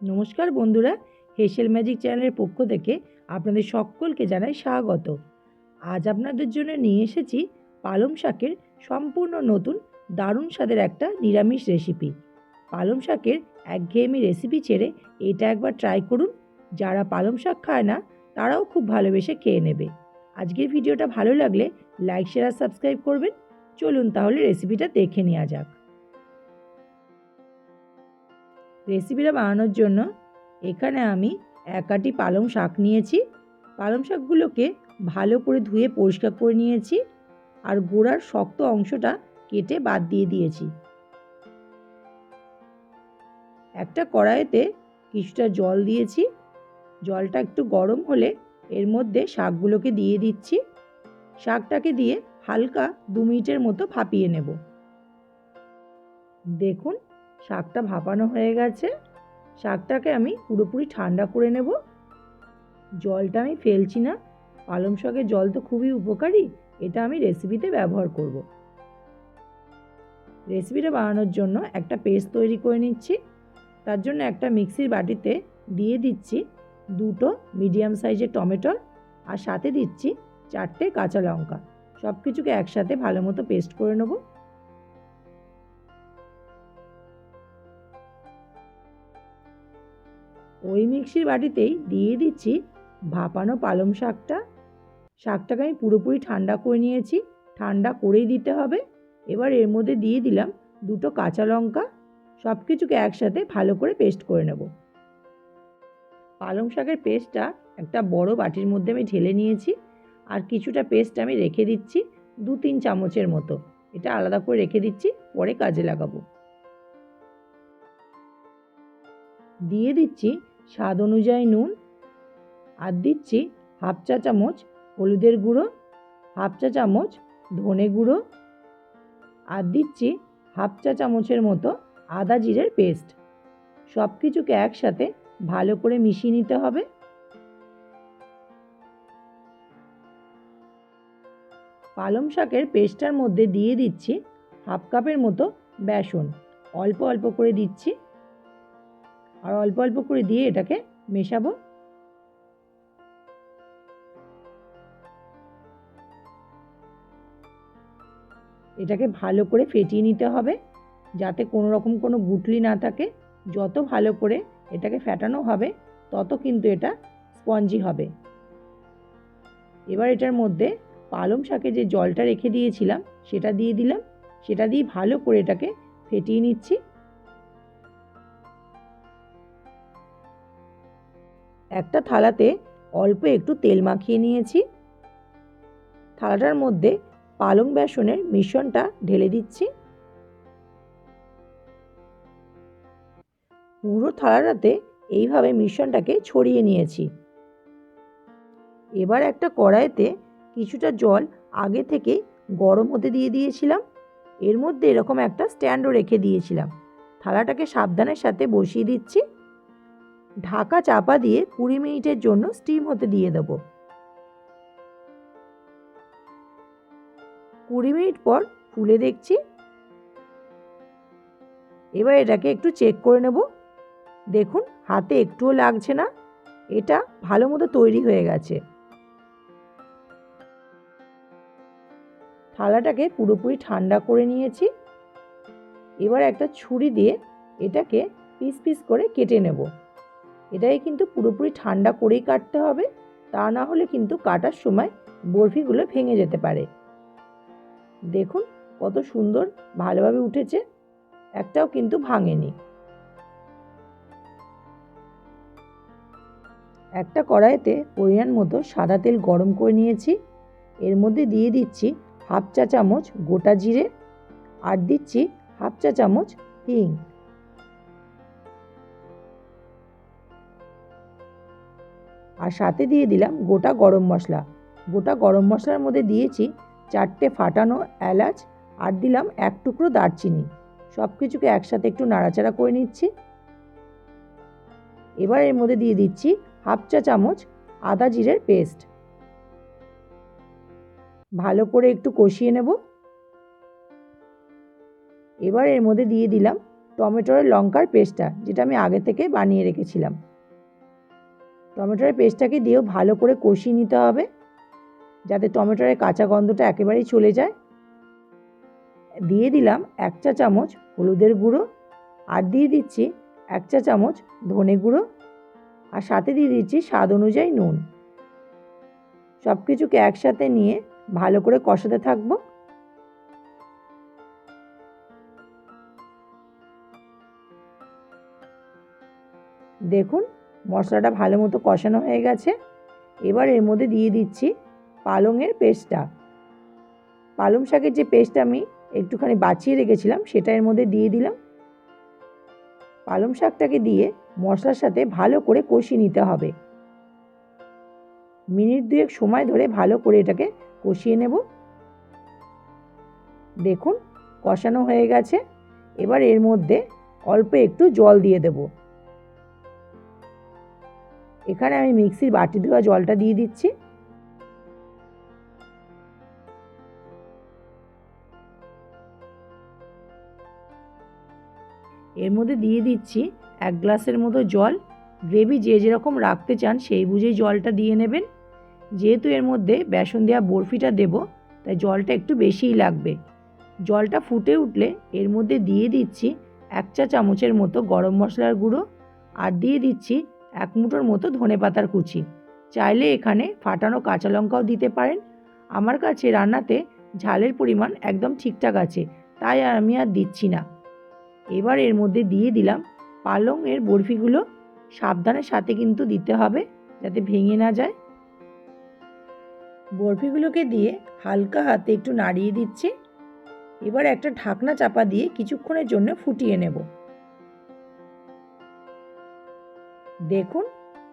নমস্কার বন্ধুরা, হেসেল ম্যাজিক চ্যানেলের পক্ষ থেকে আপনাদের সকলকে জানাই স্বাগত। আজ আপনাদের জন্য নিয়ে এসেছি পালং শাকের সম্পূর্ণ নতুন দারুণ স্বাদের একটা নিরামিষ রেসিপি পালং শাকের একঘেয়েমি রেসিপি ছেড়ে এটা একবার ট্রাই করুন। যারা পালং শাক খায় না, তারাও খুব ভালোবেসে খেয়ে নেবে। আজকের ভিডিওটা ভালো লাগলে লাইক শেয়ার সাবস্ক্রাইব করবেন। চলুন তাহলে রেসিপিটা দেখে নেওয়া যাক। রেসিপিটা বানানোর জন্য এখানে আমি এক আটি পালং শাক নিয়েছি। পালং শাকগুলোকে ভালো করে ধুয়ে পরিষ্কার করে নিয়েছি আর গোড়ার শক্ত অংশটা কেটে বাদ দিয়ে দিয়েছি। একটা কড়াইতে কিছুটা জল দিয়েছি। জলটা একটু গরম হলে এর মধ্যে শাকগুলোকে দিয়ে দিচ্ছি। শাকটাকে দিয়ে হালকা দু মিনিটের মতো ভাপিয়ে নেব। দেখুন শাকটা ভাপানো হয়ে গেছে। শাকটাকে আমি পুরোপুরি ঠান্ডা করে নেব। জলটা আমি ফেলছি না। পালং শাকের জল তো খুবই উপকারী, এটা আমি রেসিপিতে ব্যবহার করব। রেসিপিটা বানানোর জন্য একটা পেস্ট তৈরি করে নিচ্ছি। তার জন্য একটা মিক্সির বাটিতে দিয়ে দিচ্ছি দুটো মিডিয়াম সাইজের টমেটোর আর সাথে দিচ্ছি চারটে কাঁচা লঙ্কা। সব কিছুকে একসাথে ভালো মতো পেস্ট করে নেব। ওই মিক্সির বাটিতেই দিয়ে দিচ্ছি ভাপানো পালং শাকটা। শাকটাকে আমি পুরোপুরি ঠান্ডা করে নিয়েছি। ঠান্ডা করেই দিতে হবে। এবার এর মধ্যে দিয়ে দিলাম দুটো কাঁচা লঙ্কা। সব কিছুকে একসাথে ভালো করে পেস্ট করে নেব। পালং শাকের পেস্টটা একটা বড় বাটির মধ্যে আমি ঢেলে নিয়েছি। আর কিছুটা পেস্ট আমি রেখে দিচ্ছি দু তিন চামচের মতো। এটা আলাদা করে রেখে দিচ্ছি, পরে কাজে লাগাবো। দিয়ে দিচ্ছি স্বাদ অনুযায়ী নুন আর দিচ্ছি হাফ চা চামচ হলুদের গুঁড়ো, হাফ চা চামচ ধনে গুঁড়ো আর দিচ্ছি হাফ চা চামচের মতো আদা জিরের পেস্ট। সব কিছুকে একসাথে ভালো করে মিশিয়ে নিতে হবে। পালং শাকের পেস্টটার মধ্যে দিয়ে দিচ্ছি হাফ কাপের মতো বেসন। অল্প অল্প করে দিচ্ছি। আর অল্প অল্প করে দিয়ে এটাকে মেশাবো। এটাকে ভালো করে ফেটিয়ে নিতে হবে যাতে কোনো রকম কোনো গুটলি না থাকে। যত ভালো করে এটাকে ফেটানো হবে, তত কিন্তু এটা স্পঞ্জি হবে। এবার এটার মধ্যে পালং শাকে যে জলটা রেখে দিয়েছিলাম, সেটা দিয়ে দিলাম। সেটা দিয়ে ভালো করে এটাকে ফেটিয়ে নিচ্ছি। একটা থালাতে অল্প একটু তেল মাখিয়ে নিয়েছি। থালাটার মধ্যে পালং বেসনের মিশ্রণটা ঢেলে দিচ্ছি। পুরো থালাটাতে এইভাবে মিশ্রণটাকে ছড়িয়ে নিয়েছি। এবার একটা কড়াইতে কিছুটা জল আগে থেকে গরম হতে দিয়ে দিয়েছিলাম। এর মধ্যে এরকম একটা স্ট্যান্ডও রেখে দিয়েছিলাম। থালাটাকে সাবধানের সাথে বসিয়ে দিচ্ছি। ঢাকা চাপা দিয়ে কুড়ি মিনিটের জন্য স্টিম হতে দিয়ে দেব। কুড়ি মিনিট পর খুলে দেখছি। এবার এটাকে একটু চেক করে নেব। দেখুন, হাতে একটুও লাগছে না। এটা ভালো মতো তৈরি হয়ে গেছে। থালাটাকে পুরোপুরি ঠান্ডা করে নিয়েছি। এবার একটা ছুরি দিয়ে এটাকে পিস পিস করে কেটে নেব। এটাকে কিন্তু পুরোপুরি ঠান্ডা করেই কাটতে হবে, তা না হলে কিন্তু কাটার সময় বরফিগুলো ভেঙে যেতে পারে। দেখুন কত সুন্দর ভালোভাবে উঠেছে, একটাও কিন্তু ভাঙেনি। একটা কড়াইতে পরিমাণ মতো সাদা তেল গরম করে নিয়েছি, এর মধ্যে দিয়ে দিচ্ছি হাফ চা চামচ গোটা জিরে, আর দিচ্ছি হাফ চা চামচ হিং। আর সাথে দিয়ে দিলাম গোটা গরম মশলা। গোটা গরম মশলার মধ্যে দিয়েছি চারটে ফাটানো এলাচ আর দিলাম এক টুকরো দারচিনি। সব কিছুকে একসাথে একটু নাড়াচাড়া করে নিচ্ছি। এবার এর মধ্যে দিয়ে দিচ্ছি হাফ চা চামচ আদা জিরের পেস্ট। ভালো করে একটু কষিয়ে নেব। এবার এর মধ্যে দিয়ে দিলাম টমেটোর লঙ্কার পেস্টটা, যেটা আমি আগে থেকে বানিয়ে রেখেছিলাম। টমেটোর পেস্টটাকে দিয়েও ভালো করে কষিয়ে নিতে হবে, যাতে টমেটোর কাঁচা গন্ধটা একেবারেই চলে যায়। দিয়ে দিলাম এক চা চামচ হলুদের গুঁড়ো, আর দিয়ে দিচ্ছি এক চা চামচ ধনে গুঁড়ো, আর সাথে দিয়ে দিচ্ছি স্বাদ অনুযায়ী নুন। সব কিছুকে একসাথে নিয়ে ভালো করে কষাতে থাকব। দেখুন মশলাটা ভালো মতো কষানো হয়ে গেছে। এবার এর মধ্যে দিয়ে দিচ্ছি পালংয়ের পেস্টটা। পালং শাকের যে পেস্টটা আমি একটুখানি বাঁচিয়ে রেখেছিলাম, সেটা এর মধ্যে দিয়ে দিলাম। পালং শাকটাকে দিয়ে মশলার সাথে ভালো করে কষিয়ে নিতে হবে। মিনিট দুয়েক সময় ধরে ভালো করে এটাকে কষিয়ে নেব। দেখুন, কষানো হয়ে গেছে। এবার এর মধ্যে অল্প একটু জল দিয়ে দেব। এখানে আমি মিক্সির বাটি দেওয়া জলটা দিয়ে দিচ্ছি। এর মধ্যে দিয়ে দিচ্ছি এক গ্লাসের মতো জল। গ্রেভি যে যেরকম রাখতে চান সেই বুঝেই জলটা দিয়ে নেবেন। যেহেতু এর মধ্যে বেসন দেওয়া বরফিটা দেব, তাই জলটা একটু বেশিই লাগবে। জলটা ফুটে উঠলে এর মধ্যে দিয়ে দিচ্ছি এক চা চামচের মতো গরম মশলার গুঁড়ো। আর দিয়ে দিচ্ছি এক মুঠোর মতো ধনে পাতার কুচি। চাইলে এখানে ফাটানো কাঁচা লঙ্কাও দিতে পারেন। আমার কাছে রান্নাতে ঝালের পরিমাণ একদম ঠিকঠাক আছে, তাই আর আমি আর দিচ্ছি না। এবার এর মধ্যে দিয়ে দিলাম পালং এর বরফিগুলো। সাবধানের সাথে কিন্তু দিতে হবে, যাতে ভেঙে না যায়। বরফিগুলোকে দিয়ে হালকা হাতে একটু নাড়িয়ে দিচ্ছি। এবার একটা ঢাকনা চাপা দিয়ে কিছুক্ষণের জন্য ফুটিয়ে নেব। দেখুন,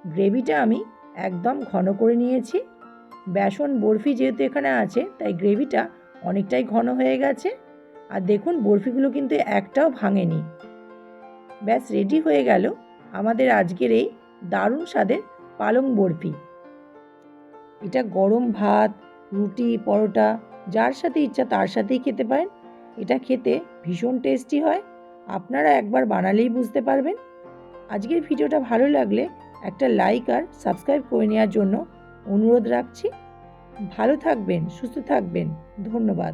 গ্রেভিটা আমি একদম ঘন করে নিয়েছি। বেসন বরফি যেহেতু এখানে আছে, তাই গ্রেভিটা অনেকটাই ঘন হয়ে গেছে। আর দেখুন, বরফিগুলো কিন্তু একটাও ভাঙেনি। ব্যাস রেডি হয়ে গেল আমাদের আজকের এই দারুণ স্বাদের পালং বরফি। এটা গরম ভাত, রুটি, পরোটা, যার সাথে ইচ্ছা তার সাথেই খেতে পারেন। এটা খেতে ভীষণ টেস্টি হয়। আপনারা একবার বানালেই বুঝতে পারবেন। আজকের ভিডিওটা ভালো লাগলে একটা লাইক আর সাবস্ক্রাইব করে নেওয়ার জন্য অনুরোধ রাখছি। ভালো থাকবেন, সুস্থ থাকবেন। ধন্যবাদ।